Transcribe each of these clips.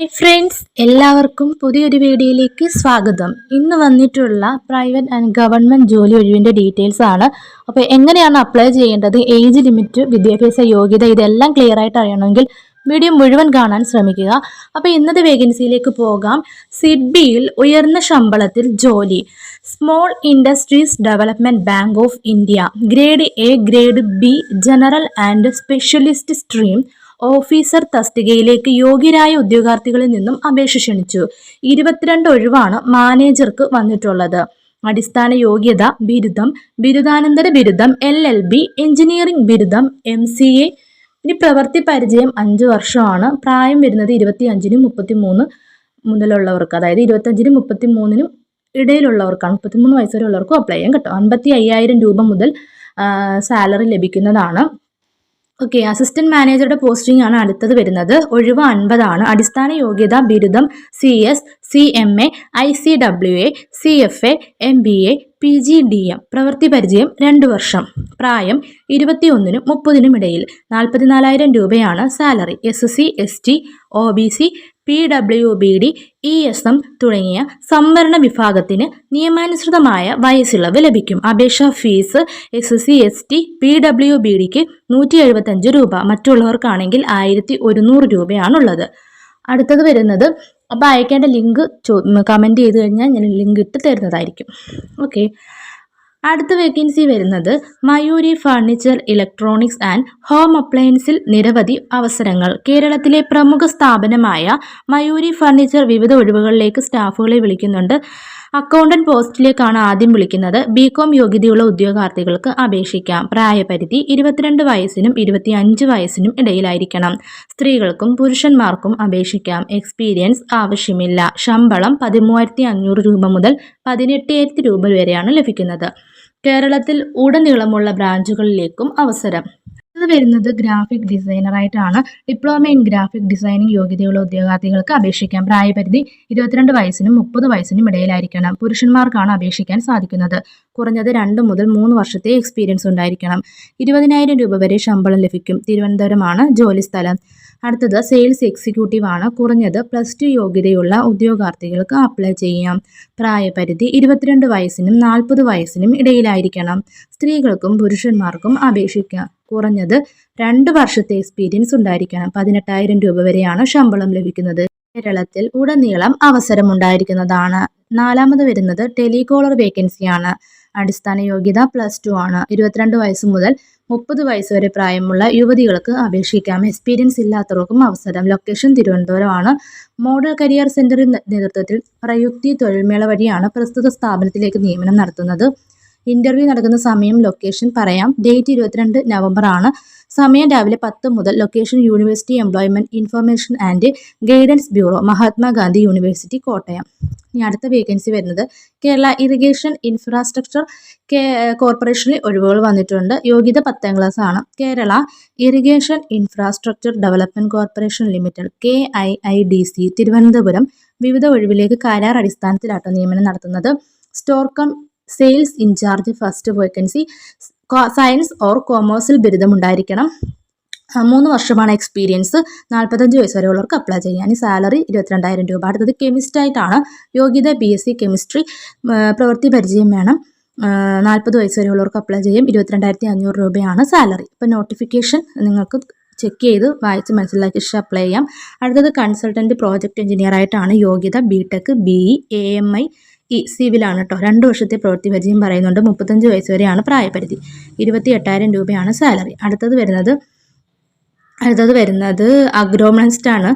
Friends എല്ലാവർക്കും പുതിയൊരു വീഡിയോയിലേക്ക് സ്വാഗതം. ഇന്ന് വന്നിട്ടുള്ള പ്രൈവറ്റ് ആൻഡ് ഗവൺമെന്റ് ജോലി ഒഴിവിന്റെ ഡീറ്റെയിൽസ് ആണ്. അപ്പോൾ എങ്ങനെയാണ് അപ്ലൈ ചെയ്യേണ്ടത് ഏജ് ലിമിറ്റ് വിദ്യാഭ്യാസ യോഗ്യത ഇതെല്ലാം ക്ലിയർ ആയിട്ട് അറിയണമെങ്കിൽ വീഡിയോ മുഴുവൻ കാണാൻ ശ്രമിക്കുക. അപ്പോൾ ഇന്നത്തെ വേക്കൻസിയിലേക്ക് പോകാം. സിഡ്ബിയിൽ ഉയർന്ന ശമ്പളത്തിൽ ജോലി. Small industries development bank of India grade A grade B general and specialist stream officer തസ്തികയിലേക്ക് യോഗ്യരായ ഉദ്യോഗാർത്ഥികളിൽ നിന്നും അപേക്ഷ ക്ഷണിച്ചു. ഇരുപത്തിരണ്ട് ഒഴിവാണ് മാനേജർക്ക് വന്നിട്ടുള്ളത്. അടിസ്ഥാന യോഗ്യത ബിരുദം ബിരുദാനന്തര ബിരുദം എൽ എൽ ബി എഞ്ചിനീയറിംഗ് ബിരുദം എം സി എ. ഇനി പ്രവൃത്തി പരിചയം അഞ്ച് വർഷമാണ്. പ്രായം വരുന്നത് ഇരുപത്തി അഞ്ചിനും മുപ്പത്തി മൂന്ന് മുതലുള്ളവർക്ക് അതായത് ഇരുപത്തഞ്ചിനും മുപ്പത്തി മൂന്നിനും ഇടയിലുള്ളവർക്കാണ്. മുപ്പത്തിമൂന്ന് വയസ്സ് ഉള്ളവർക്കും അപ്ലൈ ചെയ്യാൻ കേട്ടോ. അൻപത്തി അയ്യായിരം രൂപ മുതൽ സാലറി ലഭിക്കുന്നതാണ്. ഓക്കെ അസിസ്റ്റന്റ് മാനേജറുടെ പോസ്റ്റിംഗ് ആണ് അടുത്തത് വരുന്നത്. ഒഴിവ് അൻപതാണ്. അടിസ്ഥാന യോഗ്യത ബിരുദം C S C M A I C W A C F A M B A P G D M പ്രവൃത്തി പരിചയം രണ്ട് വർഷം പ്രായം ഇരുപത്തിയൊന്നിനും മുപ്പതിനും ഇടയിൽ നാൽപ്പത്തിനാലായിരം രൂപയാണ് salary S C S T O B C P W B D E S M തുടങ്ങിയ സംവരണ വിഭാഗത്തിന് നിയമാനുസൃതമായ വയസ്സിളവ് ലഭിക്കും. അപേക്ഷാ fee S C S T P W B ഡിക്ക് നൂറ്റി എഴുപത്തഞ്ച് രൂപ. മറ്റുള്ളവർക്കാണെങ്കിൽ ആയിരത്തി ഒരുന്നൂറ് രൂപയാണുള്ളത്. അടുത്തത് വരുന്നത് അപ്പോൾ അയക്കേണ്ട ലിങ്ക് ചോ കമന്റ് ചെയ്ത് കഴിഞ്ഞാൽ ഞാൻ ലിങ്ക് ഇട്ട് തരുന്നതായിരിക്കും. ഓക്കെ അടുത്ത വേക്കൻസി വരുന്നത് Mayuri furniture electronics and home അപ്ലയൻസിൽ നിരവധി അവസരങ്ങൾ. കേരളത്തിലെ പ്രമുഖ സ്ഥാപനമായ മയൂരി ഫർണിച്ചർ വിവിധ ഒഴിവുകളിലേക്ക് സ്റ്റാഫുകളെ വിളിക്കുന്നുണ്ട്. അക്കൗണ്ടന്റ് പോസ്റ്റിലേക്കാണ് ആദ്യം വിളിക്കുന്നത്. ബികോം യോഗ്യതയുള്ള ഉദ്യോഗാർത്ഥികൾക്ക് അപേക്ഷിക്കാം. പ്രായപരിധി ഇരുപത്തിരണ്ട് വയസ്സിനും ഇരുപത്തി അഞ്ച് വയസ്സിനും ഇടയിലായിരിക്കണം. സ്ത്രീകൾക്കും പുരുഷന്മാർക്കും അപേക്ഷിക്കാം. എക്സ്പീരിയൻസ് ആവശ്യമില്ല. ശമ്പളം പതിമൂവായിരത്തി അഞ്ഞൂറ് രൂപ മുതൽ പതിനെട്ടായിരത്തി രൂപ വരെയാണ് ലഭിക്കുന്നത്. കേരളത്തിൽ ഉടനീളമുള്ള ബ്രാഞ്ചുകളിലേക്കും അവസരം വരുന്നത് ഗ്രാഫിക് ഡിസൈനറായിട്ടാണ് ഡിപ്ലോമ ഇൻ ഗ്രാഫിക് ഡിസൈനിങ് യോഗ്യതയുള്ള ഉദ്യോഗാർത്ഥികൾക്ക് അപേക്ഷിക്കാം പ്രായപരിധി ഇരുപത്തിരണ്ട് വയസ്സിനും മുപ്പത് വയസ്സിനും ഇടയിലായിരിക്കണം. പുരുഷന്മാർക്കാണ് അപേക്ഷിക്കാൻ സാധിക്കുന്നത്. കുറഞ്ഞത് രണ്ട് മുതൽ മൂന്ന് വർഷത്തെ എക്സ്പീരിയൻസ് ഉണ്ടായിരിക്കണം. ഇരുപതിനായിരം രൂപ വരെ ശമ്പളം ലഭിക്കും. തിരുവനന്തപുരമാണ് ജോലിസ്ഥലം അടുത്തത് സെയിൽസ് എക്സിക്യൂട്ടീവ് ആണ്. കുറഞ്ഞത് പ്ലസ് ടു യോഗ്യതയുള്ള ഉദ്യോഗാർത്ഥികൾക്ക് അപ്ലൈ ചെയ്യാം. പ്രായപരിധി ഇരുപത്തിരണ്ട് വയസ്സിനും നാൽപ്പത് വയസ്സിനും ഇടയിലായിരിക്കണം. സ്ത്രീകൾക്കും പുരുഷന്മാർക്കും അപേക്ഷിക്കാം. കുറഞ്ഞത് രണ്ട് വർഷത്തെ എക്സ്പീരിയൻസ് ഉണ്ടായിരിക്കണം. പതിനെട്ടായിരം രൂപ വരെയാണ് ശമ്പളം ലഭിക്കുന്നത്. കേരളത്തിൽ ഉടനീളം അവസരമുണ്ടായിരിക്കുന്നതാണ്. നാലാമത് വരുന്നത് ടെലികോളർ വേക്കൻസിയാണ്. അടിസ്ഥാന യോഗ്യത പ്ലസ് ടു ആണ്. ഇരുപത്തിരണ്ട് വയസ്സ് മുതൽ മുപ്പത് വയസ്സ് വരെ പ്രായമുള്ള യുവതികൾക്ക് അപേക്ഷിക്കാം. എക്സ്പീരിയൻസ് ഇല്ലാത്തവർക്കും അവസരം. ലൊക്കേഷൻ തിരുവനന്തപുരമാണ്. മോഡൽ കരിയർ സെന്ററിന്റെ നേതൃത്വത്തിൽ പ്രയുക്തി തൊഴിൽമേള വഴിയാണ് പ്രസ്തുത സ്ഥാപനത്തിലേക്ക് നിയമനം നടത്തുന്നത്. ഇന്റർവ്യൂ നടക്കുന്ന സമയം ലൊക്കേഷൻ പറയാം. ഡേറ്റ് ഇരുപത്തിരണ്ട് നവംബർ ആണ്. സമയം രാവിലെ പത്ത് മുതൽ location university employment information and guidance bureau Mahatma Gandhi university Kottayam. ഇനി അടുത്ത വേക്കൻസി വരുന്നത് കേരള ഇറിഗേഷൻ ഇൻഫ്രാസ്ട്രക്ചർ കോർപ്പറേഷനിൽ ഒഴിവുകൾ വന്നിട്ടുണ്ട്. യോഗ്യത പത്താം ക്ലാസ് ആണ്. Kerala irrigation infrastructure development corporation limited K I I D C Thiruvananthapuram. വിവിധ ഒഴിവിലേക്ക് കരാർ അടിസ്ഥാനത്തിലാട്ടോ നിയമനം നടത്തുന്നത്. Store cum sales in charge first vacancy science or കോമേഴ്സിൽ ബിരുദം ഉണ്ടായിരിക്കണം മൂന്ന് വർഷമാണ് എക്സ്പീരിയൻസ് നാൽപ്പത്തഞ്ച് വയസ്സ് വരെയുള്ളവർക്ക് അപ്ലൈ ചെയ്യാൻ. സാലറി ഇരുപത്തിരണ്ടായിരം രൂപ. അടുത്തത് കെമിസ്റ്റ് ആയിട്ടാണ്. യോഗ്യത ബി എസ് സി കെമിസ്ട്രി പ്രവൃത്തി പരിചയം വേണം. നാൽപ്പത് വയസ്സ് വരെയുള്ളവർക്ക് അപ്ലൈ ചെയ്യും ഇരുപത്തിരണ്ടായിരത്തി അഞ്ഞൂറ് രൂപയാണ് സാലറി ഇപ്പം നോട്ടിഫിക്കേഷൻ നിങ്ങൾക്ക് ചെക്ക് ചെയ്ത് വായിച്ച് മനസ്സിലാക്കി അപ്ലൈ ചെയ്യാം. അടുത്തത് കൺസൾട്ടന്റ് പ്രോജക്റ്റ് എഞ്ചിനീയർ ആയിട്ടാണ് യോഗ്യത. B tech B E A M I E സിവിലാണ് കേട്ടോ രണ്ട് വർഷത്തെ പ്രവൃത്തി പരിചയം പറയുന്നുണ്ട്. മുപ്പത്തഞ്ച് വയസ്സ് വരെയാണ് പ്രായപരിധി. ഇരുപത്തി എട്ടായിരം രൂപയാണ് സാലറി. അടുത്തത് വരുന്നത് അടുത്തത് വരുന്നത് അഗ്രോമണിസ്റ്റ് ആണ്.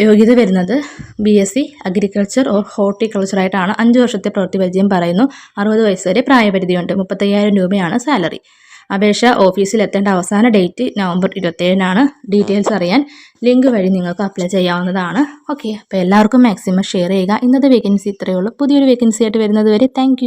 യോഗ്യത വരുന്നത് B S C agriculture or horticulture ആയിട്ടാണ്. അഞ്ച് വർഷത്തെ പ്രവൃത്തി പരിചയം പറയുന്നു. അറുപത് വയസ്സ് വരെ പ്രായപരിധിയുണ്ട്. മുപ്പത്തയ്യായിരം രൂപയാണ് സാലറി. അപേക്ഷ ഓഫീസിൽ എത്തേണ്ട അവസാന ഡേറ്റ് നവംബർ ഇരുപത്തേഴിനാണ് ഡീറ്റെയിൽസ് അറിയാൻ ലിങ്ക് വഴി നിങ്ങൾക്ക് അപ്ലൈ ചെയ്യാവുന്നതാണ്. ഓക്കെ അപ്പോൾ എല്ലാവർക്കും മാക്സിമം ഷെയർ ചെയ്യുക. ഇന്നത്തെ വേക്കൻസി ഇത്രയേ ഉള്ളൂ. പുതിയൊരു വേക്കൻസി ആയിട്ട് വരുന്നത് വരെ താങ്ക്